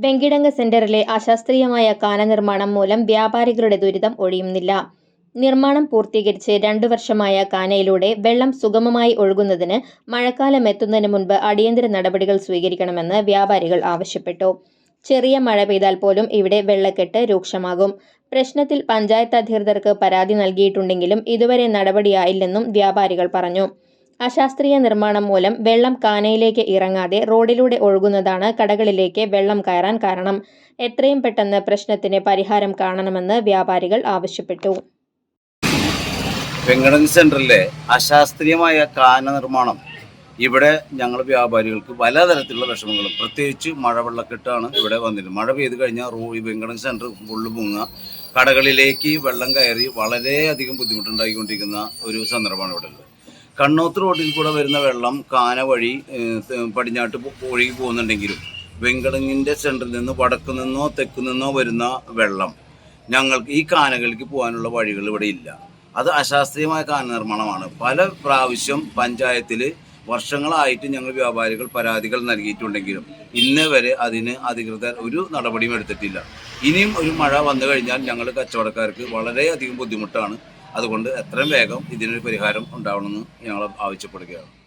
വെങ്കിടങ്ങ് സെന്ററിലെ അശാസ്ത്രീയമായ കാനനിർമ്മാണം മൂലം വ്യാപാരികളുടെ ദുരിതം ഒഴിയുന്നില്ല. നിർമ്മാണം പൂർത്തീകരിച്ച് രണ്ടു വർഷമായ കാനയിലൂടെ വെള്ളം സുഗമമായി ഒഴുകുന്നതിന് മഴക്കാലം എത്തുന്നതിന് മുൻപ് അടിയന്തര നടപടികൾ സ്വീകരിക്കണമെന്ന് വ്യാപാരികൾ ആവശ്യപ്പെട്ടു. ചെറിയ മഴ പെയ്താൽ പോലും ഇവിടെ വെള്ളക്കെട്ട് രൂക്ഷമാകും. പ്രശ്നത്തിൽ പഞ്ചായത്ത് അധികൃതർക്ക് പരാതി നൽകിയിട്ടുണ്ടെങ്കിലും ഇതുവരെ നടപടിയായില്ലെന്നും വ്യാപാരികൾ പറഞ്ഞു. അശാസ്ത്രീയ നിർമ്മാണം മൂലം വെള്ളം കാനയിലേക്ക് ഇറങ്ങാതെ റോഡിലൂടെ ഒഴുകുന്നതാണ് കടകളിലേക്ക് വെള്ളം കയറാൻ കാരണം. എത്രയും പെട്ടെന്ന് പ്രശ്നത്തിന് പരിഹാരം കാണണമെന്ന് വ്യാപാരികൾ ആവശ്യപ്പെട്ടു. വെങ്കടം സെന്ററിലെ അശാസ്ത്രീയമായ കാന നിർമ്മാണം. ഇവിടെ ഞങ്ങൾ വ്യാപാരികൾക്ക് പലതരത്തിലുള്ള വിഷമങ്ങളും പ്രത്യേകിച്ച് മഴവെള്ളക്കെട്ടാണ് ഇവിടെ വന്നിരുന്നത്. മഴ പെയ്ത് കഴിഞ്ഞാൽ റോ ഈ വെങ്കടൻ സെന്റർ ഫുള്ള് മുങ്ങുക. കടകളിലേക്ക് വെള്ളം കയറി വളരെയധികം ബുദ്ധിമുട്ടുണ്ടായിക്കൊണ്ടിരിക്കുന്ന ഒരു സന്ദർഭമാണ് ഇവിടെ ഉള്ളത്. കണ്ണോത്ത് റോഡിൽ കൂടെ വരുന്ന വെള്ളം കാന വഴി പടിഞ്ഞാട്ട് ഒഴുകി പോകുന്നുണ്ടെങ്കിലും വെങ്കടങ്ങിന്റെ സെന്ററിൽ നിന്ന് വടക്കു നിന്നോ തെക്കു നിന്നോ വരുന്ന വെള്ളം ഞങ്ങൾക്ക് ഈ കാനകളിലേക്ക് പോകാനുള്ള വഴികൾ ഇവിടെ ഇല്ല. അത് അശാസ്ത്രീയമായ കാന നിർമ്മാണമാണ്. പല പ്രാവശ്യം പഞ്ചായത്തിൽ വർഷങ്ങളായിട്ട് ഞങ്ങൾ വ്യാപാരികൾ പരാതികൾ നൽകിയിട്ടുണ്ടെങ്കിലും ഇന്ന് വരെ അതിന് അധികൃതർ ഒരു നടപടിയും എടുത്തിട്ടില്ല. ഇനിയും ഒരു മഴ വന്നു കഴിഞ്ഞാൽ ഞങ്ങൾ കച്ചവടക്കാർക്ക് വളരെയധികം ബുദ്ധിമുട്ടാണ്. അതുകൊണ്ട് എത്രയും വേഗം ഇതിനൊരു പരിഹാരം ഉണ്ടാവണമെന്ന് ഞങ്ങൾ ആവശ്യപ്പെടുകയാണ്.